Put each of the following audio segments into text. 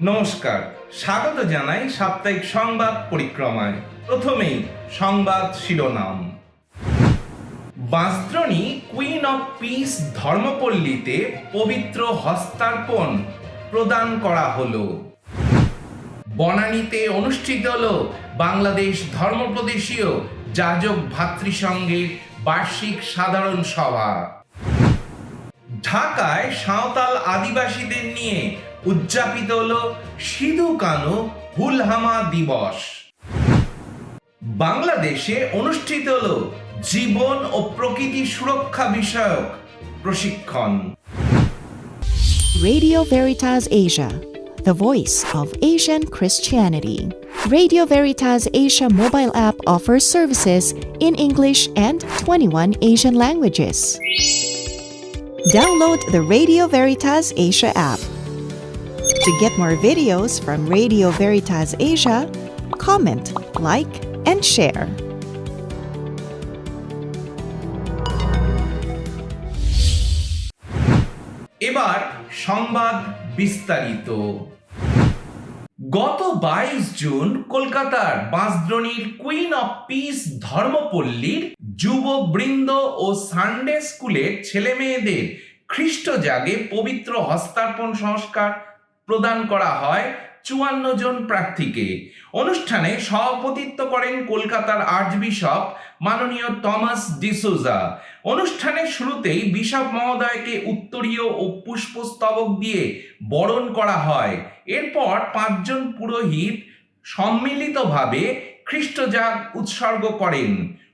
নমস্কার, স্বাগত জানাই সাপ্তাহিক সংবাদ পরিক্রমায়। প্রথমেই সংবাদ শিরোনাম। বাঁশদ্রণী কুইন অফ পিস ধর্মপল্লীতে পবিত্র হস্তার্পণ প্রদান করা হলো। বনানীতে অনুষ্ঠিত হল বাংলাদেশ ধর্মপ্রদেশীয় যাজক ভাতৃসংঘের বার্ষিক সাধারণ সভা। ঢাকায় সাঁওতাল আদিবাসীদের নিয়ে উদযাপিত হল সিধু কানু হুলহামা দিবস বাংলাদেশে অনুষ্ঠিত হল জীবন ও প্রকৃতি সুরক্ষা বিষয়ক প্রশিক্ষণ Radio Veritas Asia, the voice of Asian Christianity. Radio Veritas Asia mobile app offers services in English and 21 Asian languages. Download the Radio Veritas Asia app. To get more videos from Radio Veritas Asia, comment, like, and share. এবার সংবাদ বিস্তারিত গত বাইশ June কলকাতার বাঁশদ্রণীর queen of piece ধর্মপল্লীর যুববৃন্দ ও সানডে স্কুলের ছেলে মেয়েদের খ্রিস্ট জাগে পবিত্র হস্তার্পণ সংস্কার প্রদান করা হয় চুয়ান্ন জন প্রার্থীকে। অনুষ্ঠানে সভাপতিত্ব করেন কলকাতার আর্চবিশপ মাননীয় টমাস ডিসোজা অনুষ্ঠানের শুরুতেই বিশপ মহোদয়কে উত্তরীয় ও পুষ্পস্তবক দিয়ে বরণ করা হয়। এরপর পাঁচজন পুরোহিত সম্মিলিতভাবে খ্রিস্টজাগ উৎসর্গ করেন।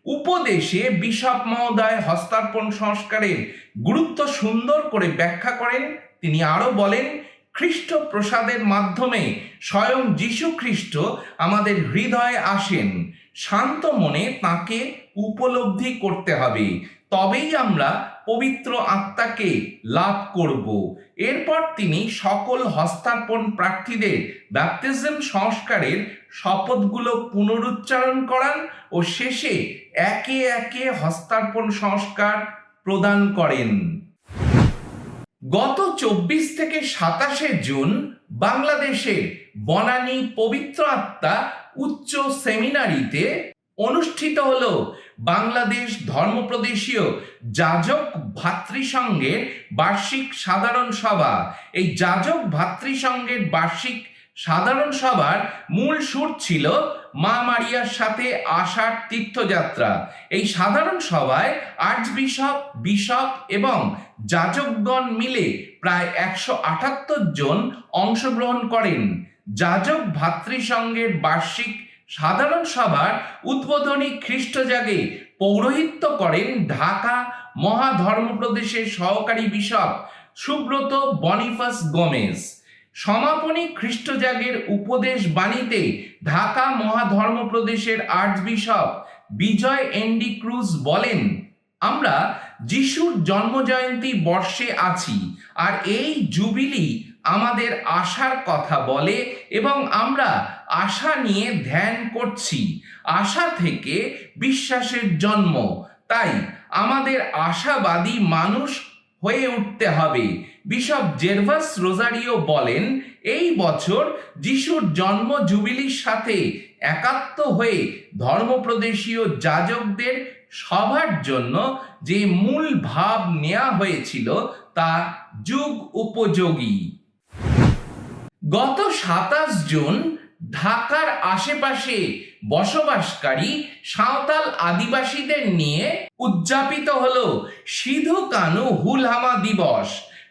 উপদেশে বিশপ মহোদয় হস্তার্পণ সংস্কারের গুরুত্ব সুন্দর করে ব্যাখ্যা করেন। তিনি আরও বলেন খ্রিস্ট প্রসাদের মাধ্যমে স্বয়ং যীশু খ্রিস্ট আমাদের হৃদয়ে আসেন। শান্ত মনে তাকে উপলব্ধি করতে হবে। তবেই আমরা পবিত্র আত্মাকে লাভ করব। এরপর তিনি সকল হস্তার্পণ প্রার্থীদের ব্যাপটিজম সংস্কারের শপথগুলো পুনরুচ্চারণ করান ও শেষে একে একে হস্তার্পণ সংস্কার প্রদান করেন। গত চব্বিশ থেকে সাতাশে জুন বাংলাদেশে বনানী পবিত্র আত্মা উচ্চ সেমিনারিতে অনুষ্ঠিত হল বাংলাদেশ ধর্মপ্রদেশীয় যাজক ভাতৃসংঘের বার্ষিক সাধারণ সভা। এই যাজক ভাতৃসংঘের বার্ষিক সাধারণ সভার মূল সুর ছিল মা মারিয়ার সাথে আষাঢ় তীর্থযাত্রা। এই সাধারণ সভায় আর্চ বিশপ বিশপ এবং যাজকগণ মিলে প্রায় একশো আটাত্তর জন অংশগ্রহণ করেন। যাজক ভাতৃসংঘের বার্ষিক সাধারণ সভার উদ্বোধনী খ্রিস্টজাগে পৌরোহিত্য করেন ঢাকা মহাধর্মপ্রদেশের সহকারী বিশপ সুব্রত বনিফাস গোমেজ। সমাপনী খ্রিস্টজাগের উপদেশ বাণীতে ঢাকা মহাধর্ম মহাধর্মপ্রদেশের archbishop Bijoy N D Cruz বলেন, আমরা যিশুর জন্মজয়ন্তী বর্ষে আছি আর এই জুবিলি আমাদের আশার কথা বলে এবং আমরা আশা নিয়ে ধ্যান করছি। আশা থেকে বিশ্বাসের জন্ম। তাই আমাদের আশাবাদী মানুষ হয়ে উঠতে হবে। বিশপ জেরভাস রোজারিও বলেন, এই বছর যিশুর জন্ম জুবিলির সাথে একাত্ম হয়ে ধর্মপ্রদেশীয় যাজকদের সবার জন্য যে মূল ভাব নেওয়া হয়েছিল তা যুগ উপযোগী। গত সাতাশ জুন ঢাকার আশেপাশে বসবাসকারী সাঁওতাল আদিবাসীদের নিয়ে উদযাপিত হল সিধু কানু হুলহামা দিবস।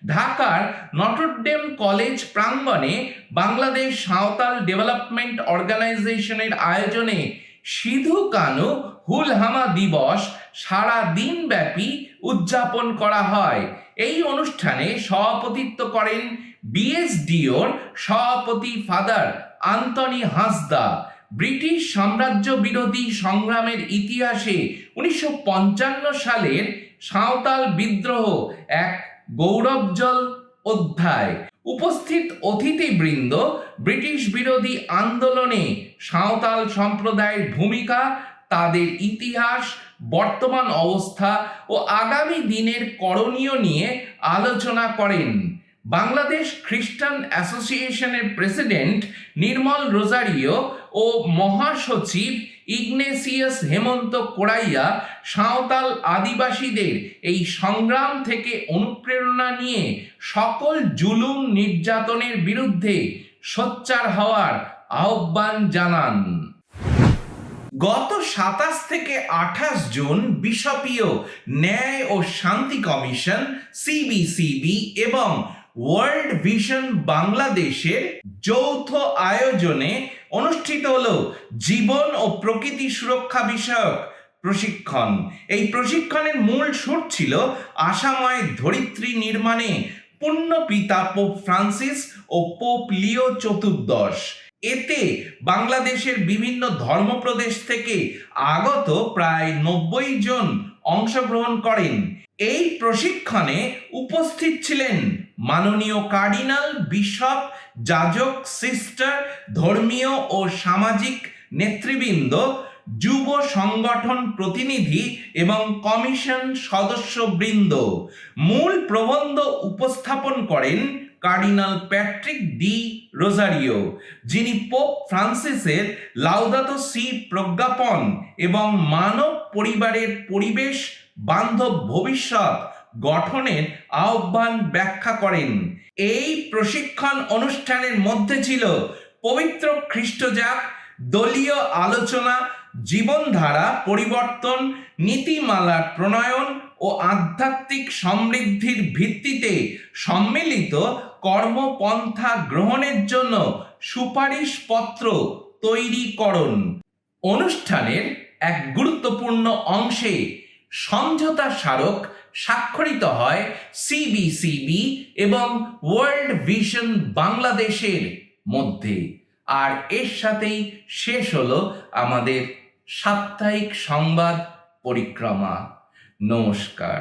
ঢাকার নটরডেম কলেজ প্রাঙ্গণে বাংলাদেশ সাঁওতাল ডেভেলপমেন্ট অর্গানাইজেশনের আয়োজনে সিধু কানু হুলহামা দিবস সারা দিন ব্যাপী উদযাপন করা হয়। এই অনুষ্ঠানে সভাপতিত্ব করেন বিএসডিওর সভাপতি ফাদার আন্তনি হাসদা, ব্রিটিশ সাম্রাজ্য বিরোধী সংগ্রামের ইতিহাসে উনিশশো পঞ্চান্ন সালের সাঁওতাল বিদ্রোহ এক গৌরবজল অধ্যায়। উপস্থিত অতিথিবৃন্দ ব্রিটিশ বিরোধী আন্দোলনে সাঁওতাল সম্প্রদায়ের ভূমিকা, তাদের ইতিহাস, বর্তমান অবস্থা ও আগামী দিনের করণীয় নিয়ে আলোচনা করেন। বাংলাদেশ খ্রিস্টান অ্যাসোসিয়েশনের প্রেসিডেন্ট নির্মল রোজারিও ও মহাসচিব ইগনেসিয়াস হেমন্ত কোড়াইয়া সাঁওতাল আদিবাসীদের এই সংগ্রাম থেকে অনুপ্রেরণা নিয়ে সকল জুলুম নির্যাতনের বিরুদ্ধে সোচ্চার হওয়ার আহ্বান জানান। গত সাতাশ থেকে আঠাশ জুন বিশপীয় ন্যায় ও শান্তি কমিশন, সিবিসিবি এবং ওয়ার্ল্ড ভিশন বাংলাদেশের যৌথ আয়োজনে অনুষ্ঠিত হল জীবন ও প্রকৃতি সুরক্ষা বিষয়ক প্রশিক্ষণ। এই প্রশিক্ষণের মূল সুর ছিল আশাময় ধরিত্রী নির্মাণে পুণ্য পিতা পোপ ফ্রান্সিস ও পোপ লিও চতুর্দশ। এতে বাংলাদেশের বিভিন্ন ধর্মপ্রদেশ থেকে আগত প্রায় নব্বই জন অংশগ্রহণ করেন। এই প্রশিক্ষণে উপস্থিত ছিলেন মাননীয় কার্ডিনাল, বিশপ, যাজক, সিস্টার, ধর্মীয় ও সামাজিক নেতৃবৃন্দ, যুব সংগঠন প্রতিনিধি এবং কমিশন সদস্যবৃন্দ। মূল প্রবন্ধ উপস্থাপন করেন কার্ডিনাল প্যাট্রিক ডি রোজারিও, যিনি পোপ ফ্রান্সিসের লাউদাতো সি প্রজ্ঞাপন এবং মানব পরিবারের পরিবেশ বান্ধব ভবিষ্যৎ গঠনের আহ্বান ব্যাখ্যা করেন। এই প্রশিক্ষণ অনুষ্ঠানের মধ্যে ছিল পবিত্র খ্রিস্টজাক দলীয় আলোচনা, জীবনধারা পরিবর্তন, নীতিমালার প্রণয়ন ও আধ্যাত্মিক সমৃদ্ধির ভিত্তিতে সম্মিলিত কর্মপন্থা গ্রহণের জন্য সুপারিশপত্র তৈরিকরণ। অনুষ্ঠানের এক গুরুত্বপূর্ণ অংশে সমঝোতা স্মারক স্বাক্ষরিত হয় সিবিসিবি এবং ওয়ার্ল্ড ভিশন বাংলাদেশের মধ্যে। আর এর সাথেই শেষ হলো আমাদের সাপ্তাহিক সংবাদ পরিক্রমা। নমস্কার।